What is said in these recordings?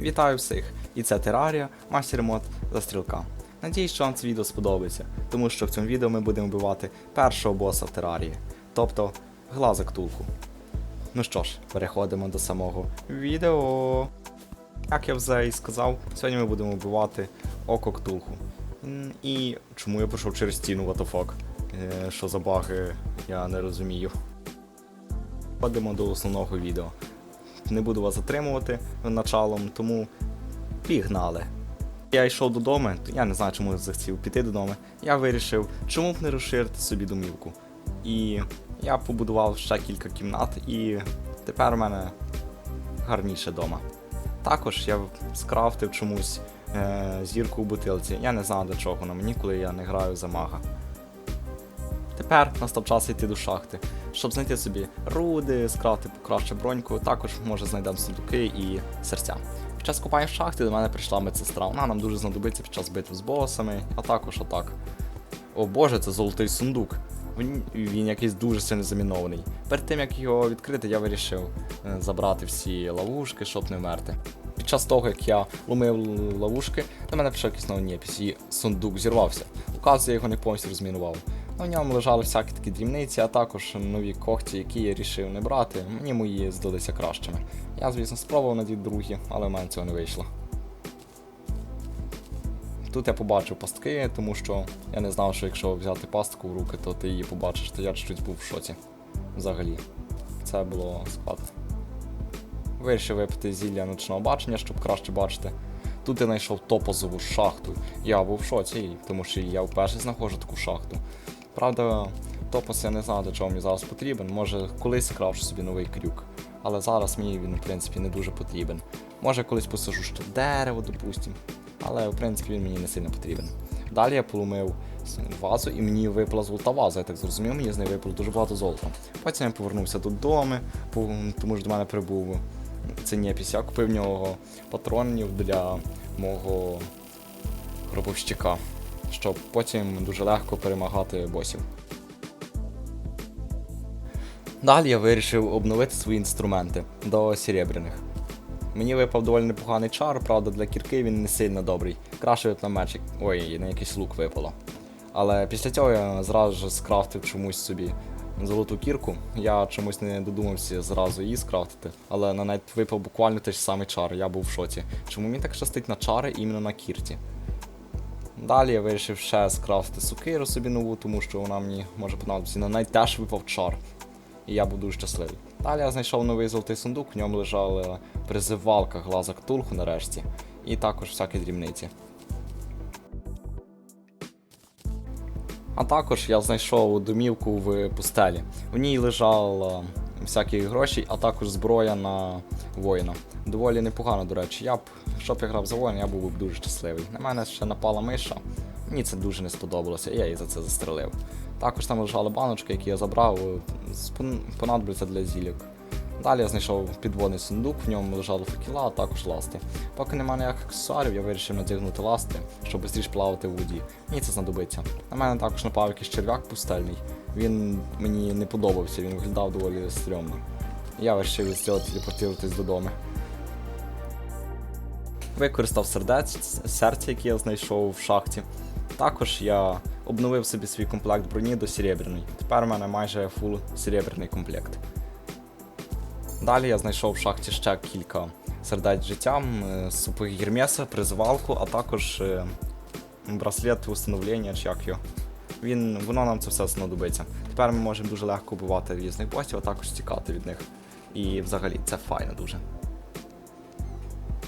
Вітаю всіх! І це Терарія, мастер мод за стрілка. Надіюсь, що вам це відео сподобається, тому що в цьому відео ми будемо вбивати першого боса в терарії, тобто глаза ктулку. Ну що ж, переходимо до самого відео. Як я вже і сказав, сьогодні ми будемо вбивати око ктулху. І чому я пішов через стіну, what? Е, Що за баги, я не розумію. Переходимо до основного відео. Не буду вас затримувати началом, тому пігнали. Я йшов додому, я не знаю, чому я захотів піти додому. Я вирішив, чому б не розширити собі домівку. І я побудував ще кілька кімнат, і тепер у мене гарніше вдома. Також я скрафтив чомусь е, зірку у бутилці. Я не знаю до чого на мені, коли я не граю за мага. Тепер настав час йти до шахти, щоб знайти собі руди, скрафти краще броньку, також може знайдемо сундуки і серця. Під час купання в шахті до мене прийшла медсестра. Вона нам дуже знадобиться під час битв з босами, а також отак. О боже, це золотий сундук. Він, він якийсь дуже сильно замінований. Перед тим як його відкрити, я вирішив е, забрати всі ловушки, щоб не вмерти. Під час того, як я ломив ловушки, до мене прийшов якийсь новий непіс, і сундук зірвався. Указу я його не повністю розмінував. На ньому лежали всякі такі дрібниці, а також нові когті, які я рішив не брати. Мені мої здалися кращими. Я, звісно, спробував надіти другі, але в мене цього не вийшло. Тут я побачив пастки, тому що я не знав, що якщо взяти пастку в руки, то ти її побачиш, то я чуть був в шоці. Взагалі. Це було складно. Вирішив випити зілля ночного бачення, щоб краще бачити. Тут я знайшов топозову шахту. Я був в шоці, тому що я вперше знаходжу таку шахту. Правда, топос я не знаю, до чого мені зараз потрібен. Може, колись кравшу собі новий крюк. Але зараз мені він, в принципі, не дуже потрібен. Може, колись посажу ще дерево, допустим. Але, в принципі, він мені не сильно потрібен. Далі я поломив вазу і мені випала золота ваза, я так зрозумів, мені з неї випало дуже багато золота. Потім я повернувся додому, тому що до мене прибув це. Я купив в нього патронів для мого гробовщика, щоб потім дуже легко перемагати босів. Далі я вирішив обновити свої інструменти до серебряних. Мені випав доволі непоганий чар, правда, для кірки він не сильно добрий. Краще б на мечик. Ой, на якийсь лук випало. Але після цього я зразу ж скрафтив чомусь собі золоту кірку. Я чомусь не додумався зразу її скрафтити, але на неї випав буквально той ж самий чар, я був в шоці. Чому мені так щастить на чари іменно на кірті? Далі я вирішив ще скрафтити сукиру собі нову, тому що вона мені може понадобитися. На неї теж випав чар. І я був дуже щасливий. Далі я знайшов новий золотий сундук, в ньому лежала призивалка глаза ктулху нарешті, і також всякі дрібниці. А також я знайшов домівку в пустелі. В ній лежало всякі гроші, а також зброя на воїна. Доволі непогано, до речі. Я б, щоб я грав за воїна, я був би дуже щасливий. На мене ще напала миша. Мені це дуже не сподобалося, і я її за це застрелив. Також там лежали баночки, які я забрав, спон- понадобляться для зілік. Далі я знайшов підводний сундук, в ньому лежали факіла, а також ласти. Поки немає ніяких аксесуарів, я вирішив надягнути ласти, щоб швидше плавати в воді. Мені це знадобиться. На мене також напав якийсь черв'як пустельний. Він мені не подобався, він виглядав доволі стрьомно. Я вирішив від цього телепортуватись додому. Використав сердець, серце, яке я знайшов в шахті. Також я обновив собі свій комплект броні до серебряної. Тепер у мене майже фул серебряний комплект. Далі я знайшов в шахті ще кілька сердець життям, е, супи Гермеса, призивалку, а також е, браслет установлення, чи як його. Він, воно нам це все знадобиться. Тепер ми можемо дуже легко убивати різних босів, а також тікати від них. І взагалі це файно дуже.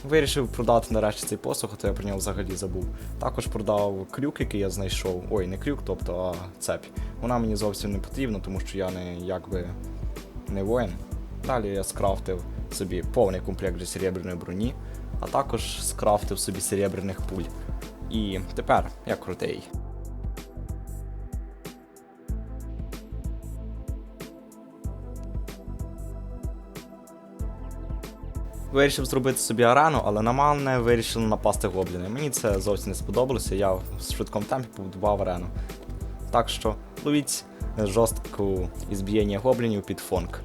Вирішив продати нарешті цей посух, а то я про нього взагалі забув. Також продав крюк, який я знайшов. Ой, не крюк, тобто а цепь. Вона мені зовсім не потрібна, тому що я не якби не воїн. Далі я скрафтив собі повний комплект серебряної броні, а також скрафтив собі серебряних пуль. І тепер я крутий. Вирішив зробити собі арену, але на мене вирішили напасти гобліни. Мені це зовсім не сподобалося, я в швидкому темпі побудував арену. Так що ловіть жорстку ізб'єння гоблінів під фонк.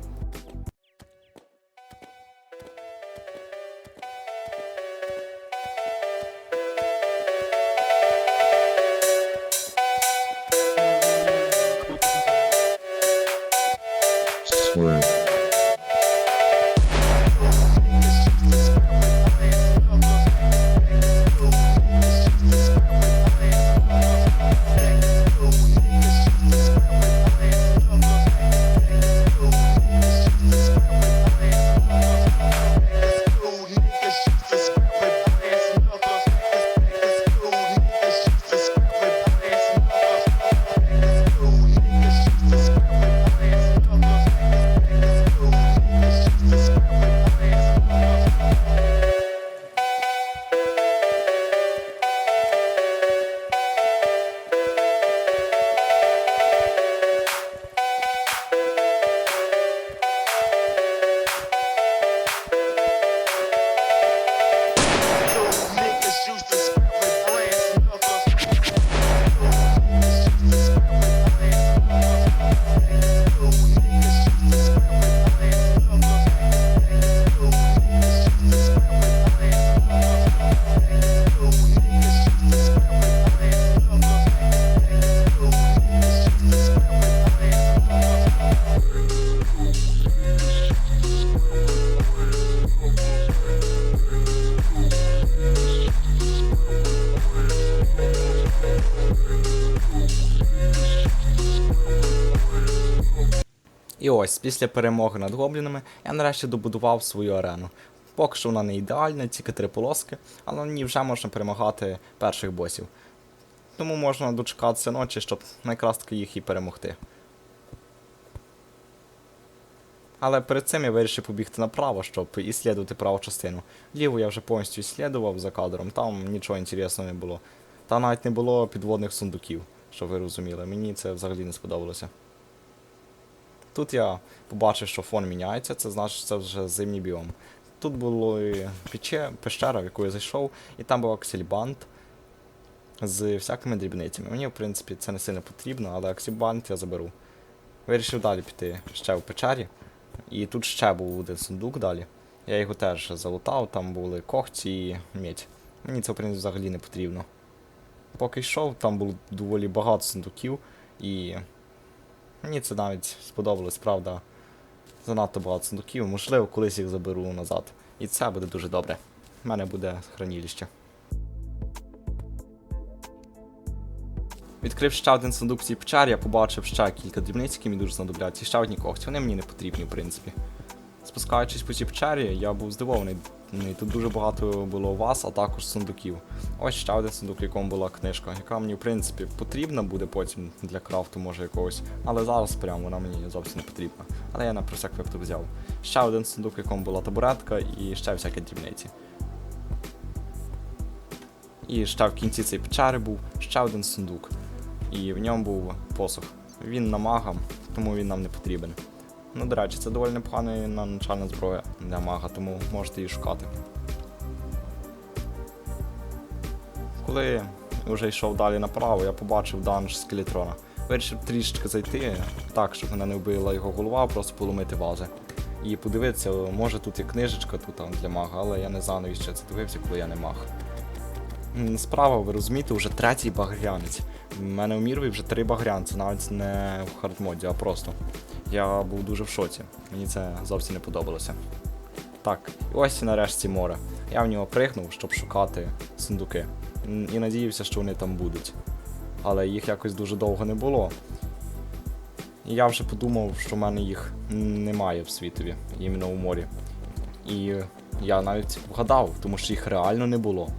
І ось, після перемоги над гоблінами, я нарешті добудував свою арену. Поки що вона не ідеальна, тільки три полоски, але на ній вже можна перемагати перших босів. Тому можна дочекатися ночі, щоб таки їх і перемогти. Але перед цим я вирішив побігти направо, щоб іслідувати праву частину. Ліву я вже повністю іслідував за кадром, там нічого інтересного не було. Та навіть не було підводних сундуків, щоб ви розуміли. Мені це взагалі не сподобалося. Тут я побачив, що фон міняється, це значить, це вже зимній біом. Тут було пече, пещера, в яку я зайшов, і там був аксельбант з всякими дрібницями. Мені, в принципі, це не сильно потрібно, але аксельбант я заберу. Вирішив далі піти ще в печері. І тут ще був один сундук далі. Я його теж залутав, там були когті і медь. Мені це, в принципі, взагалі не потрібно. Поки йшов, там було доволі багато сундуків, і мені це навіть сподобалось, правда. Занадто багато сундуків, можливо, колись їх заберу назад. І це буде дуже добре. У мене буде хранилище. Відкрив ще один сундук в цій печері, я побачив ще кілька дрібниць, які мені дуже знадобляться, і ще одні когті. Вони мені не потрібні, в принципі. Спускаючись по цій печері, я був здивований. І Тут дуже багато було вас, а також сундуків. Ось ще один сундук, в якому була книжка, яка мені, в принципі, потрібна буде потім для крафту, може якогось. Але зараз прямо вона мені зовсім не потрібна. Але я на про всяк випадок взяв. Ще один сундук, в якому була табуретка, і ще всякі дрібниці. І ще в кінці цієї печери був ще один сундук. І в ньому був посох. Він на мага, тому він нам не потрібен. Ну, до речі, це доволі непогана начальна зброя для мага, тому можете її шукати. Коли вже йшов далі направо, я побачив данж скелетрона. Вирішив трішечки зайти, так, щоб мене не вбила його голова, просто поломити вази. І подивитися, може тут є книжечка тут там для мага, але я не знаю, навіщо це дивився, коли я не маг. Справа, ви розумієте, вже третій багрянець. У мене у Мірові вже три багрянці, навіть не в хардмоді, а просто. Я був дуже в шоці. Мені це зовсім не подобалося. Так, і ось нарешті море. Я в нього пригнув, щоб шукати сундуки. І надіявся, що вони там будуть. Але їх якось дуже довго не було. І я вже подумав, що в мене їх немає в світові, іменно у морі. І я навіть вгадав, тому що їх реально не було.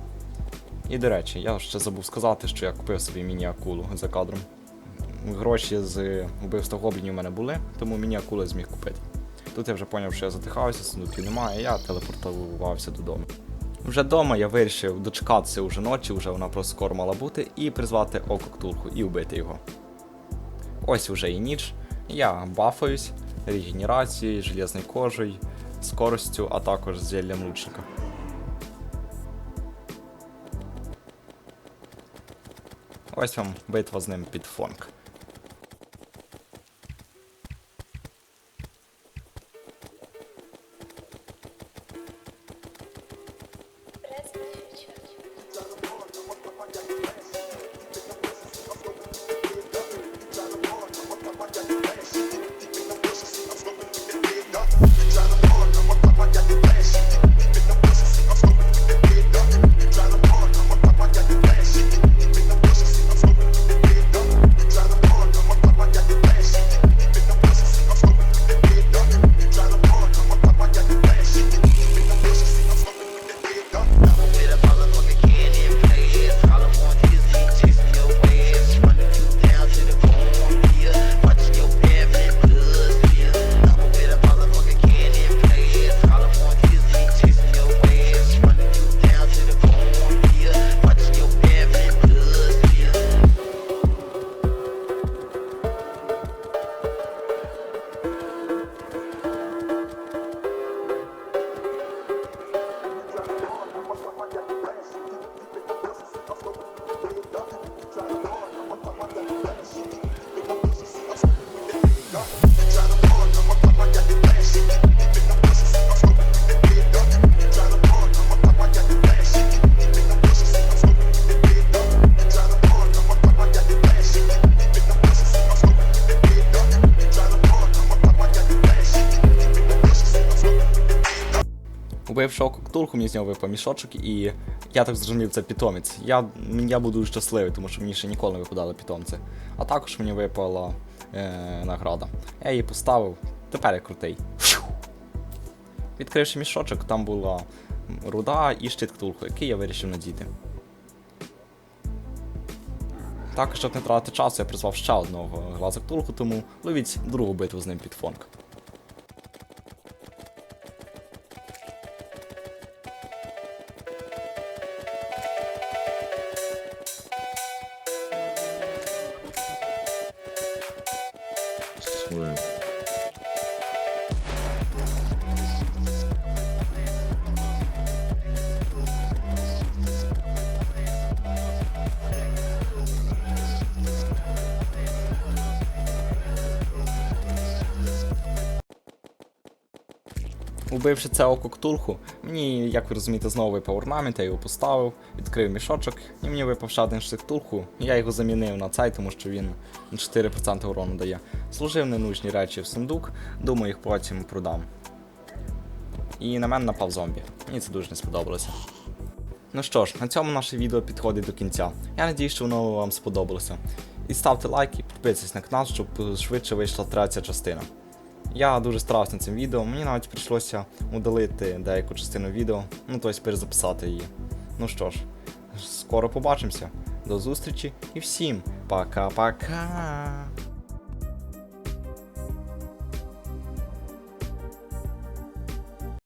І до речі, я ще забув сказати, що я купив собі міні-акулу за кадром. Гроші з вбивства гоблінів у мене були, тому міні-акули зміг купити. Тут я вже зрозумів, що я затихався, сундуків немає, я телепортувався додому. Вже вдома я вирішив дочекатися уже ночі, вже вона просто скоро мала бути, і призвати око ктулху і вбити його. Ось вже і ніч. Я бафаюсь регенерацією, железною кожею, скоростю, а також зіллям лучника. Ось вам битва з ним під фонк. Убивши мені з нього випав мішочок, і Я так зрозумів, це питомець. Я, я буду щасливий, тому що мені ще ніколи не випадали питомці. А також мені випала е, награда. Я її поставив, тепер я крутий. Відкривши мішочок, там була руда і щит ктулху, який я вирішив надіти. Також, щоб не тратити часу, я призвав ще одного глаза ктулху, тому ловіть другу битву з ним під фонк. Убивши це око ктулху, мені, як ви розумієте, знову випав орнамент, я його поставив, відкрив мішочок, і мені випав ще один штик ктулху, і я його замінив на цей, тому що він 4% урону дає. Служив ненужні речі в сундук, думаю, їх потім продам. І на мене напав зомбі. Мені це дуже не сподобалося. Ну що ж, на цьому наше відео підходить до кінця. Я надію, що воно вам сподобалося. І ставте лайк і підписуйтесь на канал, щоб швидше вийшла третя частина. Я дуже старався цим відео, мені навіть прийшлося удалити деяку частину відео, ну тобто перезаписати її. Ну що ж, скоро побачимося. До зустрічі і всім пока-пока.